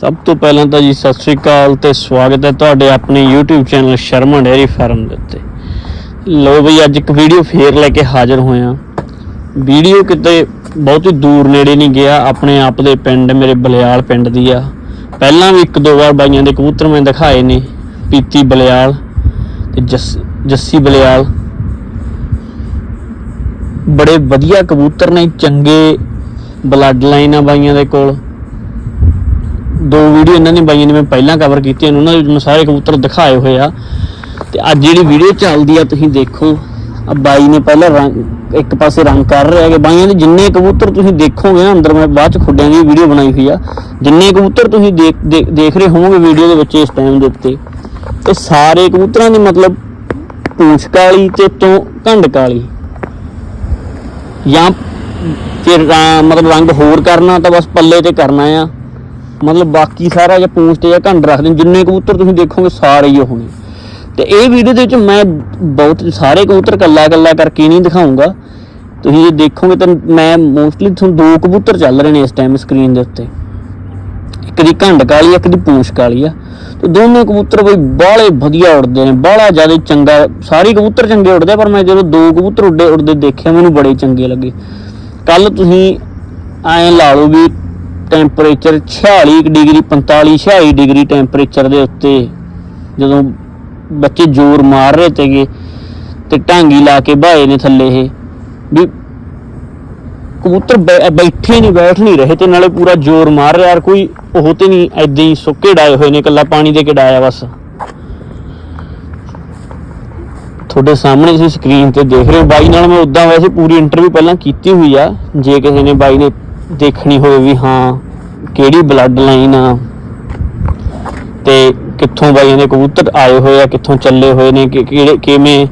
ਸਭ ਤੋਂ ਪਹਿਲਾਂ ਤਾਂ ਜੀ ਸਤਿ ਸ੍ਰੀ ਅਕਾਲ ਤੇ ਸਵਾਗਤ ਹੈ ਤੁਹਾਡੇ ਆਪਣੇ YouTube channel Sharma dairy farm ਦੇ ਉੱਤੇ। ਲੋ ਬਈ, ਅੱਜ ਇੱਕ ਵੀਡੀਓ ਫੇਰ ਲੈ ਕੇ ਹਾਜ਼ਰ ਹੋਏ ਹੋਇਆ ਵੀਡੀਓ ਕਿਤੇ ਬਹੁਤੀ ਦੂਰ ਨੇੜੇ ਨਹੀਂ ਗਿਆ, ਆਪਣੇ ਆਪ ਦੇ ਪਿੰਡ, ਮੇਰੇ ਬਲਿਆਲ ਪਿੰਡ ਦੀ ਆ। ਪਹਿਲਾਂ ਵੀ ਇੱਕ ਦੋ ਵਾਰ ਬਾਈਆਂ ਦੇ ਕਬੂਤਰ ਮੈਂ ਦਿਖਾਏ ਨੇ, ਪੀਤੀ ਬਲਿਆਲ ਤੇ ਜੱਸ, ਜੱਸੀ ਬਲਿਆਲ। ਬੜੇ ਵਧੀਆ ਕਬੂਤਰ ਨੇ, ਚੰਗੇ ਬਲੱਡ ਲਾਈਨ ਆ ਬਾਈਆਂ ਦੇ ਕੋਲ। ਦੋ ਵੀਡੀਓ ਇਹਨਾਂ ਨੇ ਬਾਈਆਂ ਨੇ, ਮੈਂ ਪਹਿਲਾਂ ਕਵਰ ਕੀਤੀਆਂ ਨੇ, ਉਹਨਾਂ ਦੇ ਵਿੱਚ ਮੈਂ ਸਾਰੇ ਕਬੂਤਰ ਦਿਖਾਏ ਹੋਏ ਆ। ਤੇ ਅੱਜ ਜਿਹੜੀ ਵੀਡੀਓ ਚੱਲਦੀ ਆ, ਤੁਸੀਂ ਦੇਖੋ। ਆ ਬਾਈ ਨੇ ਪਹਿਲਾਂ ਰੰਗ, ਇੱਕ ਪਾਸੇ ਰੰਗ ਕਰ ਰਿਹਾ ਕਿ ਬਾਈਆਂ ਦੇ ਜਿੰਨੇ ਕਬੂਤਰ ਤੁਸੀਂ ਦੇਖੋਗੇ ਨਾ, ਅੰਦਰ ਮੈਂ ਬਾਅਦ ਚ ਖੁੱਡਿਆਂ ਦੀ ਵੀਡੀਓ ਬਣਾਈ ਹੋਈ ਆ, ਜਿੰਨੇ ਕਬੂਤਰ ਤੁਸੀਂ ਦੇਖ ਦੇਖ- ਦੇਖ ਰਹੇ ਹੋਵੋਗੇ ਵੀਡੀਓ ਦੇ ਵਿੱਚ ਇਸ ਟਾਈਮ ਦੇ ਉੱਤੇ, ਤੇ ਸਾਰੇ ਕਬੂਤਰਾਂ ਦੀ ਮਤਲਬ ਪੂਛ ਕਾਲੀ ਤੇ ਤੋਂ ਘੰਡ ਕਾਲੀ। ਜਾਂ ਫਿਰ ਮਤਲਬ ਰੰਗ ਹੋਰ ਕਰਨਾ ਤਾਂ ਬਸ ਪੱਲੇ ਤੇ ਕਰਨਾ ਆ। ਮਤਲਬ ਬਾਕੀ ਸਾਰਾ ਜਾਂ ਪੂੰਛ ਤੇ ਜਾਂ ਘੰਡ ਰੱਖਦੇ ਨੇ, ਜਿੰਨੇ ਕਬੂਤਰ ਤੁਸੀਂ ਦੇਖੋਗੇ ਸਾਰੇ ਹੀ ਉਹ ਨੇ ਤੇ ਇਹ ਵੀਡੀਓ ਦੇ ਵਿੱਚ ਮੈਂ ਬਹੁਤ ਸਾਰੇ ਕਬੂਤਰ ਕੱਲਾ ਕੱਲਾ ਕਰਕੇ ਨਹੀਂ ਦਿਖਾਉਂਗਾ। ਤੁਸੀਂ ਜੇ ਦੇਖੋਗੇ ਤਾਂ ਮੈਂ ਮੋਸਟਲੀ ਤੁਹਾਨੂੰ ਦੋ ਕਬੂਤਰ ਚੱਲ ਰਹੇ ਨੇ ਇਸ ਟਾਈਮ ਸਕਰੀਨ ਦੇ ਉੱਤੇ। ਇੱਕ ਦੀ ਘੰਡ ਕਾਲੀ ਇੱਕ ਦੀ ਪੂੰਛ ਕਾਲੀ ਆ। ਤੇ ਦੋਨੋਂ ਕਬੂਤਰ ਬਈ ਬਾਹਲੇ ਵਧੀਆ ਉੜਦੇ ਨੇ ਬਾਹਲਾ ਜ਼ਿਆਦਾ ਚੰਗਾ ਸਾਰੇ ਕਬੂਤਰ ਚੰਗੇ ਉੜਦੇ ਆ, ਪਰ ਮੈਂ ਜਦੋਂ ਦੋ ਕਬੂਤਰ ਉੱਡੇ ਉੱਡਦੇ ਦੇਖੇ ਮੈਨੂੰ ਬੜੇ ਚੰਗੇ ਲੱਗੇ। ਕੱਲ ਤੁਸੀਂ ਐਂ ਲਾ ਲਓ ਵੀ ਟੈਂਪਰੇਚਰ 46 ਕੁ ਡਿਗਰੀ 45 46 ਡਿਗਰੀ ਟੈਂਪਰੇਚਰ ਦੇ ਉੱਤੇ ਜਦੋਂ ਬੱਚੇ ਜ਼ੋਰ ਮਾਰ ਰਹੇ ਤੇਗੇ ਤੇ ਢਾਂਗੀ ਲਾ ਕੇ ਬਾਏ ਨੇ ਥੱਲੇ ਇਹ, ਵੀ ਕਬੂਤਰ ਬੈ- ਬੈਠੇ ਨਹੀਂ, ਬੈਠ ਨਹੀਂ ਰਹੇ ਤੇ ਨਾਲੇ ਪੂਰਾ ਜ਼ੋਰ ਮਾਰ ਰਿਹਾ ਯਾਰ ਕੋਈ ਉਹ ਤੇ ਨਹੀਂ ਐਦਾਂ ਹੀ ਸੁੱਕੇ ਡਾਏ ਹੋਏ ਨੇ ਕੱਲਾ ਪਾਣੀ ਦੇ ਕੇ ਡਾਇਆ ਬਸ। ਤੁਹਾਡੇ ਸਾਹਮਣੇ ਤੁਸੀਂ ਸਕਰੀਨ ਤੇ ਦੇਖ ਰਹੇ ਹੋ। ਬਾਈ ਨਾਲ ਮੈਂ ਉਦਾਂ ਵੈਸੇ ਪੂਰੀ ਇੰਟਰਵਿਊ ਪਹਿਲਾਂ ਕੀਤੀ ਹੋਈ ਆ, ਜੇ ਕਿਸੇ ਨੇ ਬਾਈ ਨੇ ਦੇਖਣੀ ਹੋਵੇ ਵੀ ਹਾਂ, ਕਿਹੜੀ ਬਲੱਡ ਲਾਈਨ ਆ ਤੇ ਕਿੱਥੋਂ ਬਾਈਆਂ ਦੇ ਕਬੂਤਰ ਆਏ ਹੋਏ ਆ, ਕਿੱਥੋਂ ਚੱਲੇ ਹੋਏ ਨੇ, ਕਿ- ਕਿਹੜੇ, ਕਿਵੇਂ,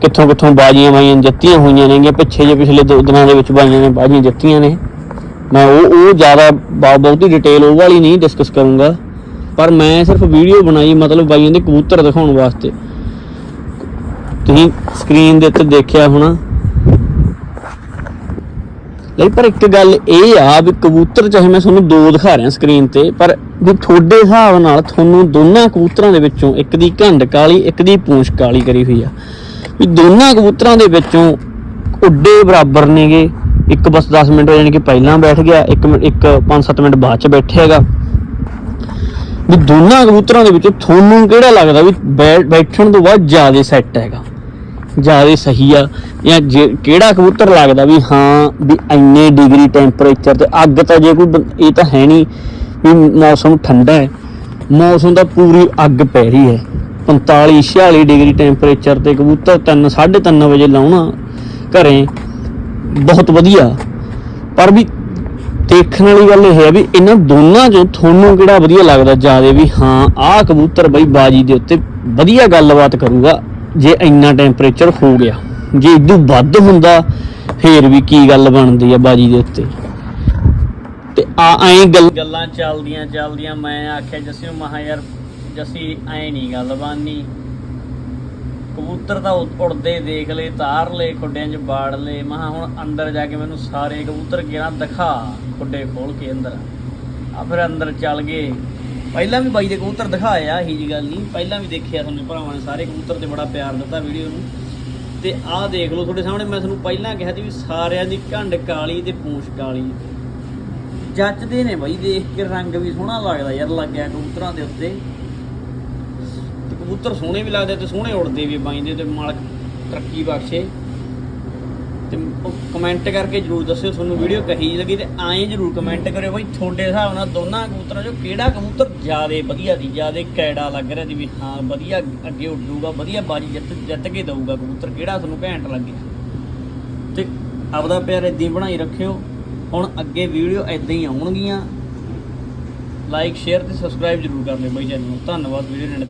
ਕਿੱਥੋਂ ਕਿੱਥੋਂ ਬਾਜੀਆਂ ਬਾਈਆਂ ਜਿੱਤੀਆਂ ਹੋਈਆਂ ਨੇਗੀਆਂ ਪਿੱਛੇ ਜੇ ਪਿਛਲੇ ਦੋ ਦਿਨਾਂ ਦੇ ਵਿੱਚ ਬਾਈਆਂ ਨੇ ਬਾਜੀਆਂ ਜਿੱਤੀਆਂ ਨੇ। ਮੈਂ ਉਹ ਉਹ ਜ਼ਿਆਦਾ ਬਾ- ਬਹੁਤੀ ਡਿਟੇਲ ਉਹ ਵਾਲੀ ਨਹੀਂ ਡਿਸਕਸ ਕਰੂੰਗਾ, ਪਰ ਮੈਂ ਸਿਰਫ ਵੀਡੀਓ ਬਣਾਈ ਮਤਲਬ ਬਾਈਆਂ ਦੇ ਕਬੂਤਰ ਦਿਖਾਉਣ ਵਾਸਤੇ। ਤੁਸੀਂ ਸਕਰੀਨ ਦੇ ਉੱਤੇ ਦੇਖਿਆ ਹੋਣਾ। ਲਈ ਪਰ ਇੱਕ ਗੱਲ ਇਹ ਆ ਵੀ ਕਬੂਤਰ, ਚਾਹੇ ਮੈਂ ਤੁਹਾਨੂੰ ਦੋ ਦਿਖਾ ਰਿਹਾ ਸਕਰੀਨ ਤੇ, ਪਰ ਵੀ ਤੁਹਾਡੇ ਹਿਸਾਬ ਨਾਲ ਤੁਹਾਨੂੰ ਦੋਨਾਂ ਕਬੂਤਰਾਂ ਦੇ ਵਿੱਚੋਂ ਇੱਕ ਦੀ ਘੰਡ ਕਾਲੀ, ਇੱਕ ਦੀ ਪੂੰਛ ਕਾਲੀ ਕਰੀ ਹੋਈ ਆ। ਵੀ ਦੋਨਾਂ ਕਬੂਤਰਾਂ ਦੇ ਵਿੱਚੋਂ ਉੱਡੇ ਬਰਾਬਰ ਨੇਗੇ। ਇੱਕ ਬਸ 10 ਮਿੰਟ ਯਾਨੀ ਕਿ ਪਹਿਲਾਂ ਬੈਠ ਗਿਆ, ਇੱਕ ਮਿੰਟ- ਇੱਕ 5-7 ਮਿੰਟ ਬਾਅਦ ਚ ਬੈਠੇਗਾ ਵੀ ਦੋਨਾਂ ਕਬੂਤਰਾਂ ਦੇ ਵਿੱਚੋਂ ਤੁਹਾਨੂੰ ਕਿਹੜਾ ਲੱਗਦਾ ਵੀ ਬੈ- ਬੈਠਣ ਤੋਂ ਬਾਅਦ ਜ਼ਿਆਦਾ ਸੈੱਟ ਹੈਗਾ? ਜ਼ਿਆਦਾ ਸਹੀ ਆ ਜਾਂ ਜੇ- ਕਿਹੜਾ ਕਬੂਤਰ ਲੱਗਦਾ ਵੀ ਹਾਂ ਵੀ ਇੰਨੇ ਡਿਗਰੀ ਟੈਂਪਰੇਚਰ ਤੇ ਅੱਗ ਤਾਂ ਜੇ ਕੋਈ ਬੰ- ਇਹ ਤਾਂ ਹੈ ਨਹੀਂ ਵੀ ਮੌਸਮ ਠੰਡਾ ਹੈ। ਮੌਸਮ ਦਾ ਪੂਰੀ ਅੱਗ ਪੈ ਰਹੀ ਹੈ। 45 46 ਡਿਗਰੀ ਟੈਂਪਰੇਚਰ ਤੇ ਕਬੂਤਰ 3 3:30 ਵਜੇ ਲਾਉਣਾ ਘਰੇ ਬਹੁਤ ਵਧੀਆ। ਪਰ ਵੀ ਦੇਖਣ ਵਾਲੀ ਗੱਲ ਇਹ ਹੈ ਵੀ ਇਹਨਾਂ ਦੋਨਾਂ ਚੋਂ ਤੁਹਾਨੂੰ ਕਿਹੜਾ ਵਧੀਆ ਲੱਗਦਾ? ਜ਼ਿਆਦਾ ਵੀ ਹਾਂ, ਆਹ ਕਬੂਤਰ ਬਈ ਬਾਜੀ ਦੇ ਉੱਤੇ ਵਧੀਆ ਗੱਲਬਾਤ ਕਰੂਗਾ। ਜੇ ਇੰਨਾ ਟੈਂਪਰੇਚਰ ਹੋ ਗਿਆ, ਜੇ ਇਦੋਂ ਵੱਧ ਹੁੰਦਾ, ਫੇਰ ਵੀ ਕੀ ਗੱਲ ਬਣਦੀ ਆ ਬਾਜੀ ਦੇ ਉੱਤੇ? ਤੇ ਆ ਐਂ ਗੱਲਾਂ ਚੱਲਦੀਆਂ ਚੱਲਦੀਆਂ, ਮੈਂ ਆਖਿਆ ਜੱਸੀ ਨੂੰ ਮਹਾ ਯਾਰ ਜੱਸੀ ਐਂ ਨਹੀਂ ਗੱਲ ਬਾਨੀ ਕਬੂਤਰ ਤਾਂ ਉ- ਉੜਦੇ ਦੇਖ ਲਏ, ਤਾਰ ਲਏ, ਖੁੱਡਿਆਂ 'ਚ ਬਾੜ ਲਏ। ਮਹਾ ਹੁਣ ਅੰਦਰ ਜਾ ਕੇ ਮੈਨੂੰ ਸਾਰੇ ਕਬੂਤਰ ਕਿਹੜਾ ਦਿਖਾ ਖੁੱਡੇ ਖੋਲ ਕੇ ਅੰਦਰ। ਆ ਫਿਰ ਅੰਦਰ ਚੱਲ ਗਏ। ਪਹਿਲਾਂ ਵੀ ਬਾਈ ਦੇ ਕਬੂਤਰ ਦਿਖਾਏ ਆ, ਇਹੀ ਜੀ ਗੱਲ ਨਹੀਂ। ਪਹਿਲਾਂ ਵੀ ਦੇਖਿਆ ਤੁਹਾਨੂੰ ਭਰਾਵਾਂ ਨੇ, ਸਾਰੇ ਕਬੂਤਰ ਤੇ ਬੜਾ ਪਿਆਰ ਦਿੱਤਾ ਵੀਡੀਓ ਨੂੰ। ਤੇ ਆਹ ਦੇਖ ਲਓ ਤੁਹਾਡੇ ਸਾਹਮਣੇ, ਮੈਂ ਤੁਹਾਨੂੰ ਪਹਿਲਾਂ ਕਿਹਾ ਸੀ ਵੀ ਸਾਰਿਆਂ ਦੀ ਘੰਡ ਕਾਲੀ ਤੇ ਪੂੰਛ ਕਾਲੀ। ਜੱਚਦੇ ਨੇ ਬਾਈ, ਦੇਖ ਕੇ ਰੰਗ ਵੀ ਸੋਹਣਾ ਲੱਗਦਾ ਯਾਰ, ਲੱਗਿਆ ਕਬੂਤਰਾਂ ਦੇ ਉੱਤੇ। ਤੇ ਕਬੂਤਰ ਸੋਹਣੇ ਵੀ ਲੱਗਦੇ ਤੇ ਸੋਹਣੇ ਉੜਦੇ ਵੀ ਬਾਈ ਦੇ ਤੇ ਮਾਲਕ ਤਰੱਕੀ ਬਖਸ਼ੇ। ਤੇ ਕਮੈਂਟ ਕਰਕੇ ਜਰੂਰ ਦੱਸਿਓ, ਤੁਹਾਨੂੰ ਵੀਡੀਓ ਕਹੀ ਲੱਗੀ ਤੇ ਐਂ ਜਰੂਰ ਕਮੈਂਟ ਕਰਿਓ ਬਾਈ ਤੁਹਾਡੇ ਹਿਸਾਬ ਨਾਲ ਦੋਨਾਂ ਕਬੂਤਰਾਂ ਚੋਂ ਕਿਹੜਾ ਕਬੂਤਰ ਜ਼ਿਆਦੇ ਵਧੀਆ ਦੀ ਜ਼ਿਆਦੇ ਕੈੜਾ ਲੱਗ ਰਿਹਾ ਸੀ ਵੀ ਹਾਂ ਵਧੀਆ ਅੱਗੇ ਉੱਡੂਗਾ ਵਧੀਆ ਬਾਜੀ ਜਿੱਤ ਜਿੱਤ ਕੇ ਦਊਗਾ ਕਬੂਤਰ, ਕਿਹੜਾ ਤੁਹਾਨੂੰ ਘੈਂਟ ਲੱਗਿਆ ਤੇ ਆਪਦਾ ਪਿਆਰ ਇਦਾਂ ਹੀ ਬਣਾਈ ਰੱਖਿਓ। ਹੁਣ ਅੱਗੇ ਵੀਡੀਓ ਇਦਾਂ ਹੀ ਆਉਣਗੀਆਂ। ਲਾਈਕ ਸ਼ੇਅਰ ਤੇ ਸਬਸਕ੍ਰਾਈਬ ਜਰੂਰ ਕਰ ਲਿਓ ਬਾਈ ਚੈਨਲ ਨੂੰ। ਧੰਨਵਾਦ ਵੀਡੀਓ ਨੇ।